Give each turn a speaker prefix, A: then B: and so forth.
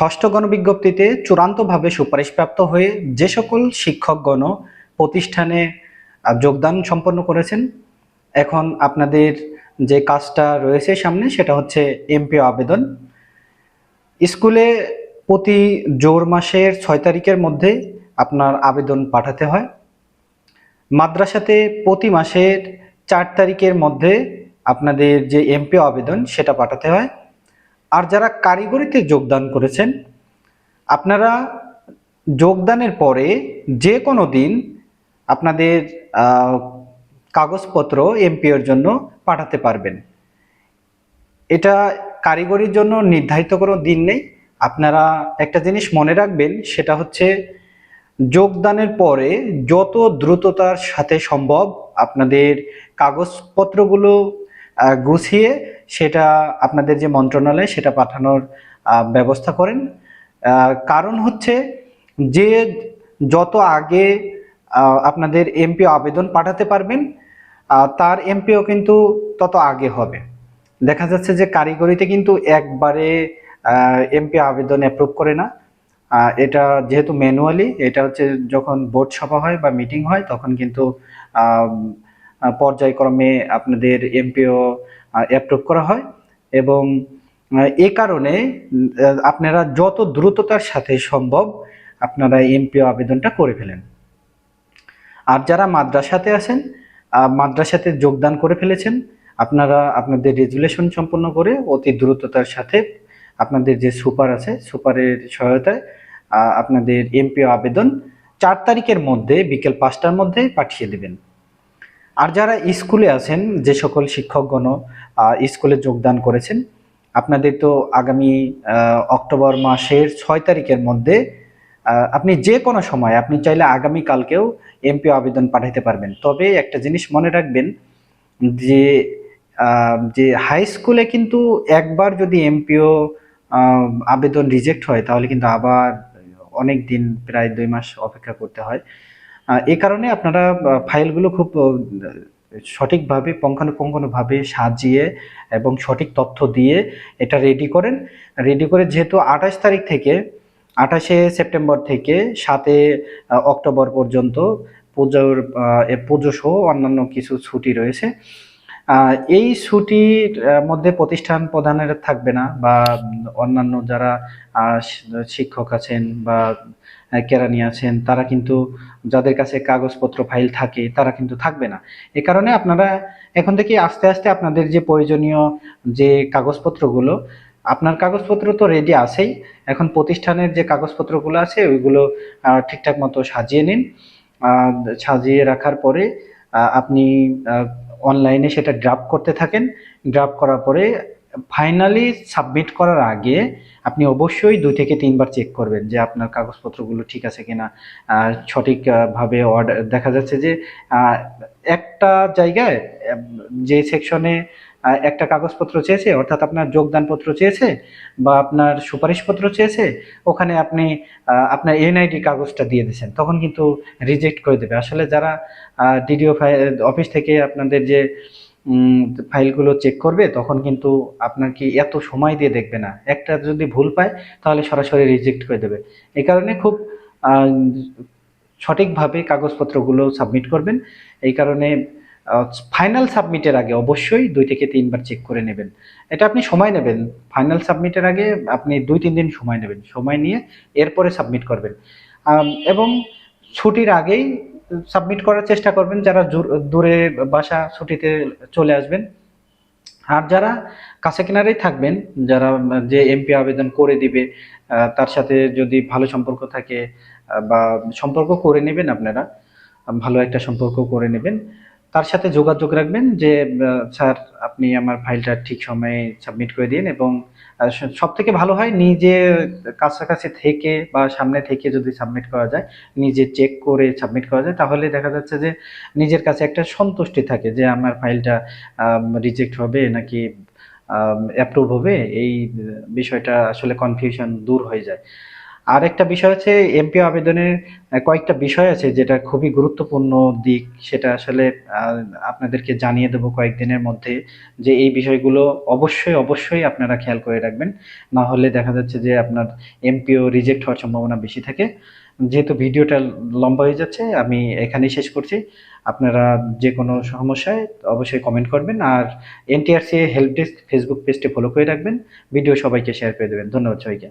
A: ষষ্ঠ গণবিজ্ঞপ্তিতে চূড়ান্তভাবে সুপারিশপ্রাপ্ত হয়ে যে সকল শিক্ষকগণ প্রতিষ্ঠানে যোগদান সম্পন্ন করেছেন, এখন আপনাদের যে কাজটা রয়েছে সামনে সেটা হচ্ছে এমপিও আবেদন। স্কুলে প্রতি জোর মাসের ছয় তারিখের মধ্যে আপনার আবেদন পাঠাতে হয়। মাদ্রাসাতে প্রতি মাসের চার তারিখের মধ্যে আপনাদের যে এমপিও আবেদন সেটা পাঠাতে হয়। আর যারা কারিগরিতে যোগদান করেছেন, আপনারা যোগদানের পরে যে কোনো দিন আপনাদের কাগজপত্র এমপিওর জন্য পাঠাতে পারবেন। এটা কারিগরির জন্য নির্ধারিত কোনো দিন নেই। আপনারা একটা জিনিস মনে রাখবেন, সেটা হচ্ছে যোগদানের পরে যত দ্রুততার সাথে সম্ভব আপনাদের কাগজপত্রগুলো গুছিয়ে সেটা আপনাদের যে মন্ত্রণালয় সেটা পাঠানোর ব্যবস্থা করেন। কারণ হচ্ছে যে যত আগে আপনাদের এমপিও আবেদন পাঠাতে পারবেন তার এমপিও কিন্তু তত আগে হবে। দেখা যাচ্ছে যে কারিগরিতে কিন্তু একবারে এমপি আবেদন অ্যাপ্রুভ করে না। এটা যেহেতু ম্যানুয়ালি এটা হচ্ছে যখন বোর্ড সভা হয় বা মিটিং হয়, তখন কিন্তু পর্যায়ক্রমে আপনাদের এমপিও অ্যাপ্রুভ করা হয় এবং এ কারণে আপনারা যত দ্রুততার সাথে সম্ভব আপনারা এমপিও আবেদনটা করে ফেলেন। আর যারা মাদ্রাসাতে আছেন মাদ্রাসাতে যোগদান করে ফেলেছেন, আপনারা আপনাদের রেজুলেশন সম্পন্ন করে অতি দ্রুততার সাথে আপনাদের যে সুপার আছে, সুপারের সহায়তায় আপনাদের এমপিও আবেদন চার তারিখের মধ্যে, বিকেল পাঁচটার মধ্যে পাঠিয়ে দেবেন। আর যারা স্কুলে আছেন, যে সকল শিক্ষকগণ স্কুলে যোগদান করেছেন, আপনাদের তো আগামী অক্টোবর মাসের ছয় তারিখের মধ্যে আপনি যে কোনো সময়, আপনি চাইলে আগামী কালকেও এমপিও আবেদন পাঠাতে পারবেন। তবে একটা জিনিস মনে রাখবেন যে যে হাই স্কুলে কিন্তু একবার যদি এমপিও আবেদন রিজেক্ট হয়, তাহলে কিন্তু আবার অনেক দিন, প্রায় দুই মাস অপেক্ষা করতে হয়। এই কারণে আপনারা ফাইলগুলো খুব সঠিকভাবে পুঙ্খানুপুঙ্খানুভাবে সাজিয়ে এবং সঠিক তথ্য দিয়ে এটা রেডি করেন। রেডি করে যেহেতু আঠাশ তারিখ থেকে, আঠাশে সেপ্টেম্বর থেকে সাতে অক্টোবর পর্যন্ত পুজোর এ পুজো সহ অন্যান্য কিছু ছুটি রয়েছে। এই ছুটির মধ্যে প্রতিষ্ঠান প্রধানের থাকবে না বা অন্যান্য যারা শিক্ষক আছেন বা কেরানি আছেন, তারা কিন্তু যাদের কাছে কাগজপত্র, ফাইল থাকে, তারা কিন্তু থাকবে না। এ কারণে আপনারা এখন থেকে আস্তে আস্তে আপনাদের যে প্রয়োজনীয় যে কাগজপত্রগুলো, আপনার কাগজপত্র তো রেডি আছেই। এখন প্রতিষ্ঠানের যে কাগজপত্রগুলো আছে, ওইগুলো ঠিকঠাক মতো সাজিয়ে নিন। সাজিয়ে রাখার পরে আপনি অনলাইনে সেটা ড্রাফট করতে থাকেন। ড্রাফট করার পরে ফাইনালি সাবমিট করার আগে আপনি অবশ্যই দুই থেকে তিনবার চেক করবেন যে আপনার কাগজপত্রগুলো ঠিক আছে কিনা। সঠিকভাবে অর্ডার দেখা যাচ্ছে যে একটা জায়গায় যে সেকশনে একটা কাগজপত্র চেয়েছে, অর্থাৎ আপনার যোগদানপত্র চেয়েছে বা আপনার সুপারিশপত্র চেয়েছে, ওখানে আপনি আপনার এনআইডি কাগজটা দিয়ে দিয়েছেন, তখন কিন্তু রিজেক্ট করে দেবে। আসলে যারা ডিডিও অফিস থেকে আপনাদের যে ফাইলগুলো চেক করবে, তখন কিন্তু আপনার কি এত সময় দিয়ে দেখবে না। একটা যদি ভুল পায়, তাহলে সরাসরি রিজেক্ট করে দেবে। এই কারণে খুব সঠিকভাবে কাগজপত্রগুলো সাবমিট করবেন। এই কারণে ফাইনাল সাবমিটের আগে অবশ্যই দুই থেকে তিনবার চেক করে নেবেন। এটা আপনি সময় নেবেন। ফাইনাল সাবমিটের আগে আপনি দুই, তিন দিন সময় নেবেন। সময় নিয়ে এরপরে সাবমিট করবেন। এবং ছুটির আগেই সাবমিট করার চেষ্টা করবেন, যারা দূরে বাসা ছুটিতে চলে আসবেন। আর যারা কাছে কিনারেই থাকবেন, যারা যে এমপি আবেদন করে দিবে তার সাথে যদি ভালো সম্পর্ক থাকে বা সম্পর্ক করে নেবেন আপনারা, ভালো একটা সম্পর্ক করে নেবেন। তার সাথে যোগাযোগ রাখবেন যে স্যার, আপনি আমার ফাইলটা ঠিক সময়ে সাবমিট করে দিন এবং সব থেকে ভালো হয় নিজে কাছাকাছি থেকে বা সামনে থেকে যদি সাবমিট করা যায়, নিজে চেক করে সাবমিট করা যায়, তাহলে দেখা যাচ্ছে যে নিজের কাছে একটা সন্তুষ্টি থাকে যে আমার ফাইলটা রিজেক্ট হবে নাকি অ্যাপ্রুভ হবে। এই বিষয়টা আসলে কনফিউশন দূর হয়ে যায়। আর একটা বিষয় আছে এমপিও আবেদনের কয়েকটা বিষয় আছে যেটা খুবই গুরুত্বপূর্ণ দিক, সেটা আসলে আপনাদেরকে জানিয়ে দেবো কয়েকদিনের মধ্যে যে এই বিষয়গুলো অবশ্যই অবশ্যই আপনারা খেয়াল করে রাখবেন। না হলে দেখা যাচ্ছে যে আপনার এমপিও রিজেক্ট হওয়ার সম্ভাবনা বেশি থাকে। যেহেতু ভিডিওটা লম্বা হয়ে যাচ্ছে, আমি এখানেই শেষ করছি। আপনারা যে কোনো সমস্যায় অবশ্যই কমেন্ট করবেন আর এনটিআরসি হেল্প ডেস্ক ফেসবুক পেজটি ফলো করে রাখবেন। ভিডিও সবাইকে শেয়ার করে দেবেন। ধন্যবাদ সবাইকে।